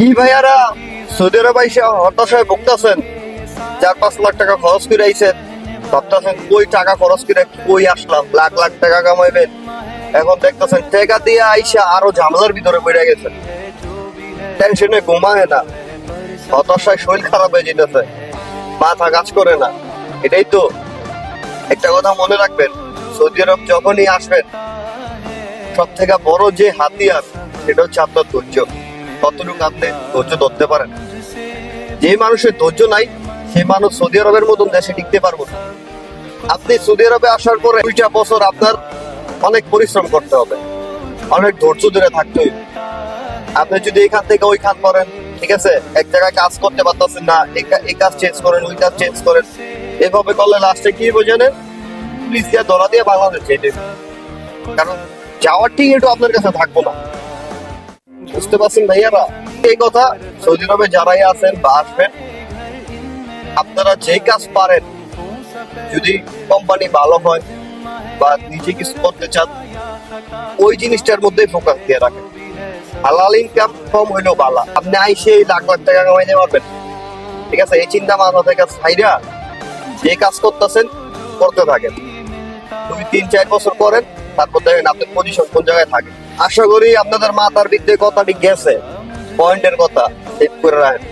কি ভাইয়ারা? সৌদি আরব আইসা হতাশায় ভুগতেছেন। চার পাঁচ লাখ টাকা খরচ করে আইছেন। ভাবতেছেন কই টাকা খরচ করে কই আসলাম? লাখ লাখ টাকা কামাইবেন। এখন দেখতেছেন টাকা দিয়ে আইসা আরও ঝামেলার ভিতরে পড়ে গেছেন। টেনশনে ঘুমায় না। হতাশায় শরীর খারাপ হয়ে যেতেছে। মাথা কাজ করে না। এটাই তো। একটা কথা মনে রাখবেন, সৌদি আরব যখনই আসবেন সব থেকে বড় যে হাতিয়ার, সেটা হচ্ছে আপনার ধৈর্য। কতটুকু আপনি ধৈর্য ধরতে পারেন যে মানুষের ধৈর্য নাই, সেই মানুষ সৌদি আরবের মতন দেশে টিকতে পারব না। আপনি সৌদি আরবে আসার পরে দুইটা বছর আপনার অনেক পরিশ্রম করতে হবে, অনেক ধৈর্য ধরে থাকতে হবে। আপনি যদি এখান থেকে ওই খান করেন ঠিক আছে? এক জায়গায় কাজ করতে পারতেছেন না, এই কাজ চেঞ্জ করেন, ওই কাজ চেঞ্জ করেন। এভাবে করলে লাস্টে কি বোঝেন পুলিশ দিয়ে ধরা দিয়ে বাংলাদেশ কারণ যাওয়ার ঠিক একটু আপনার কাছে থাকব না। বুঝতে পারছেন ভাইয়ারা? এই কথা সৌদি আরবে যারাই আছেন বা আসবেন, আপনারা যে কাজ পারেন, যদি কোম্পানি ভালো হয় বা নিজে কিছু করতে চান, ওই জিনিসটার মধ্যেই ফোকাস দিয়ে রাখেন। হালাল ইনকাম কম হইলেও বালা। আপনি আইসে লাখ লাখ টাকা কামাইতে পারবেন। ঠিক আছে? এই চিন্তা মাথা থেকে ছাইরা যে কাজ করতেছেন, করতে থাকেন। দুই, তিন, চার বছর করেন, তারপর দেখেন আপনার পজিশন কোন জায়গায় থাকে আশা করি আপনাদের মাথার বিদ্যে কথাটি গেছে। পয়েন্টের কথা ঠিক করে রাখেন।